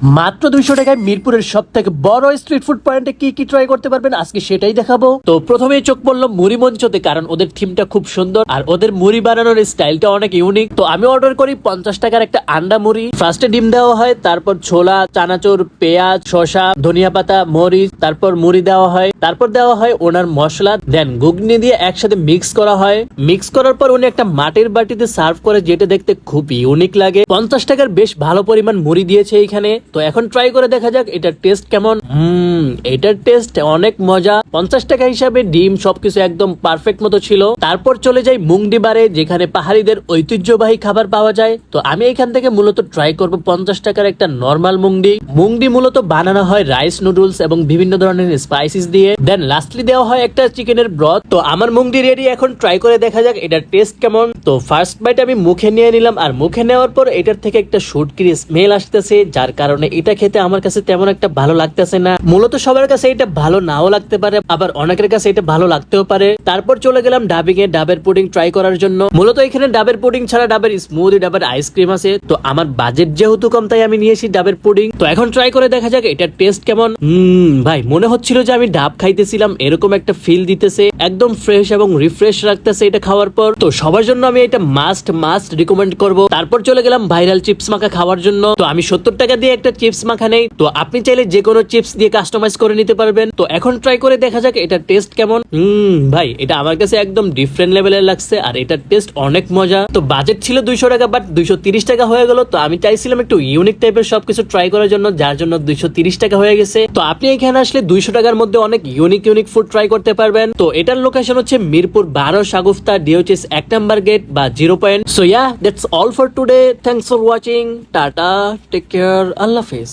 মাত্র দুইশো টাকায় মিরপুরের সব থেকে বড় স্ট্রিট ফুড পয়েন্টে কি কি ট্রাই করতে পারবেন? আজকে সেটাই দেখাবো। তো প্রথমেই চোখ পড়ল মুড়ি মঞ্চতে, কারণ ওদের থিমটা খুব সুন্দর আর ওদের মুড়ি বানানোর স্টাইলটা অনেক ইউনিক তো আমি অর্ডার করি পঞ্চাশ টাকার একটা আন্ডা মুড়ি। ফার্স্টে ডিম দেওয়া হয়, তারপর ছোলা, চানাচুর, পেঁয়াজ, শসা, ধনিয়া পাতা, মরিচ, তারপর মুড়ি দেওয়া হয়। তারপর দেওয়া হয় ওনার মশলা দেন ঘুগনি দিয়ে একসাথে মিক্স করা হয়। মিক্স করার পর উনি একটা মাটির বাটিতে সার্ভ করে, যেটা দেখতে খুব ইউনিক লাগে। পঞ্চাশ টাকার বেশ ভালো পরিমাণ মুড়ি দিয়েছে এইখানে তো এখন ট্রাই করে দেখা যাক এটার টেস্ট কেমন। হুম, এটার টেস্ট অনেক মজা। পঞ্চাশ টাকা হিসাবে ডিম সবকিছু একদম পারফেক্ট মতো ছিল। তারপর চলে যাই মুংডি বারে, যেখানে পাহাড়িদের ঐতিহ্যবাহী খাবার পাওয়া যায়। তো আমি এখান থেকে মূলত ট্রাই করব পঞ্চাশ টাকার একটা নর্মাল মুংডি। মুংডি মূলত বানানো হয় রাইস নুডলস এবং বিভিন্ন ধরনের স্পাইসিস দিয়ে। দেন লাস্টলি দেওয়া হয় একটা চিকেনের ব্রথ তো আমার মুংডি রেডি এখন ট্রাই করে দেখা যাক এটার টেস্ট কেমন। তো ফার্স্ট বাইট আমি মুখে নিয়ে নিলাম আর মুখে নেওয়ার পর এটার থেকে একটা শুটকির স্মেল আসতেছে, যার কারণে এটা খেতে আমার কাছে তেমন একটা ভালো লাগতেছে না। মূলত সবার কাছে এটা ভালো নাও লাগতে পারে, আবার অনেকের কাছে এটা ভালো লাগতেও পারে। তারপর চলে গেলাম ডাবিং এ ডাবের পুডিং ট্রাই করার জন্য। মূলত এখানে ডাবের পুডিং ছাড়া ডাবের স্মুদি ডাবের আইসক্রিম আছে। তো আমার বাজেট যেহেতু কম, তাই আমি নিয়েছি ডাবের পুডিং তো এখন ট্রাই করে দেখা যাক এটার টেস্ট কেমন। হুম, ভাই, মনে হচ্ছিল যে আমি ডাব খাইতেছিলাম, এরকম একটা ফিল দিতেছে। একদম ফ্রেশ এবং রিফ্রেশ রাখতেছে এটা খাওয়ার পর। তো সবার জন্য আমি এটা মাস্ট মাস্ট রিকমেন্ড করব। তারপর চলে গেলাম ভাইরাল চিপস মাখা খাওয়ার জন্য। তো আমি সত্তর টাকা দিয়ে একটা চিপস মাখা নেই। তো আপনি চাইলে যে কোনো চিপস দিয়ে কাস্টমাইজ করে নিতে পারবেন। তো এখন ট্রাই করে দেখা যাক এটা টেস্ট কেমন। হুম, ভাই, এটা আমার কাছে একদম ডিফারেন্ট লেভেলের লাগছে আর এটার টেস্ট অনেক মজা। তো বাজেট ছিল দুইশো টাকা বাট দুইশো তিরিশ টাকা হয়ে গেল। তো আমি চাইছিলাম একটু ইউনিক টাইপের সবকিছু ট্রাই করার জন্য, যার জন্য দুইশো তিরিশ টাকা হয়ে গেছে। তো আপনি এখানে আসলে দুইশো টাকার মধ্যে অনেক ইউনিক ইউনিক ফুড ট্রাই করতে পারবেন। তো এটার লোকেশন হচ্ছে মিরপুর বারো সাগুফতা ডিওচিস এক নাম্বার গেট বা zero point so yeah that's all for today thanks for watching tata take care Allah Hafiz